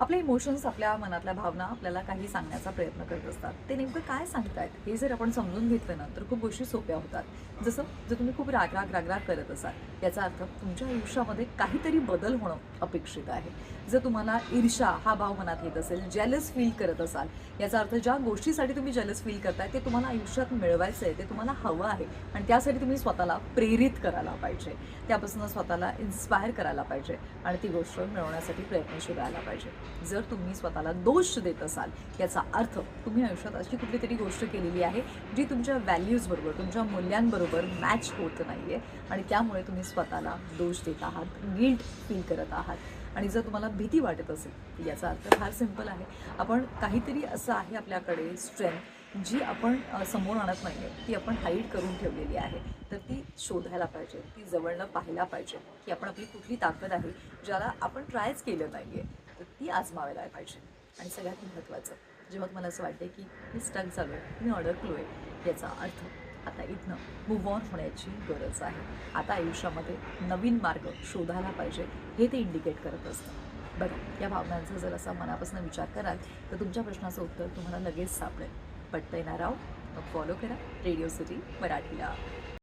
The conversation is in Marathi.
आपले इमोशन्स आपल्या मनातल्या भावना आपल्याला काही सांगण्याचा प्रयत्न करत असतात. ते नेमकं काय सांगतायत? हे जर आपण समजून घेतलं ना तर खूप गोष्टी सोप्या होतात. जसं जर तुम्ही खूप रागराग रागराग करत असाल याचा अर्थ तुमच्या आयुष्यामध्ये काहीतरी बदल होणं अपेक्षित आहे. जर तुम्हाला ईर्षा हा भाव मनात येत असेल जेलस फील करत असाल याचा अर्थ ज्या गोष्टीसाठी तुम्ही जेलस फील करताय ते तुम्हाला आयुष्यात मिळवायचं आहे ते तुम्हाला हवं आहे. आणि त्यासाठी तुम्ही स्वतःला प्रेरित करायला पाहिजे. त्यापासून स्वतःला इन्स्पायर करायला पाहिजे. आणि ती गोष्ट मिळवण्यासाठी प्रयत्नशील राहायला पाहिजे. जर तुम्ही स्वतःला दोष देत असाल याचा अर्थ तुम्ही आयुष्यात अशी कुठली तरी गोष्ट केलेली आहे जी तुमच्या व्हॅल्यूजबरोबर तुमच्या मूल्यांबरोबर मॅच होत नाही आहे आणि त्यामुळे तुम्ही स्वतःला दोष देत आहात गिल्ट फील करत आहात. आणि जर तुम्हाला भीती वाटत असेल याचा अर्थ फार सिंपल आहे. आपण काहीतरी असं आहे आपल्याकडे स्ट्रेंथ जी आपण समोर आणत नाही आहे ती आपण हाईड करून ठेवलेली आहे. तर ती शोधायला पाहिजे ती जवळनं पाहायला पाहिजे की आपण आपली कुठली ताकद आहे ज्याला आपण ट्रायच केलं नाही आहे तर ती आजमावायला पाहिजे. आणि सगळ्यात महत्त्वाचं जेव्हा तुम्हाला असं वाटते की मी स्टक झालो आहे मी अडकलो आहे याचा अर्थ आता इथनं मूव्ह ऑन होण्याची गरज आहे. आता आयुष्यामध्ये नवीन मार्ग शोधायला पाहिजे हे ते इंडिकेट करत असतं. बघा या भावनांचा जर असा मनापासून विचार कराल तर तुमच्या प्रश्नाचं उत्तर तुम्हाला लगेच सापडेल. पटतय येणार आहो मग फॉलो करा. रेडिओ सिटी मराठीला.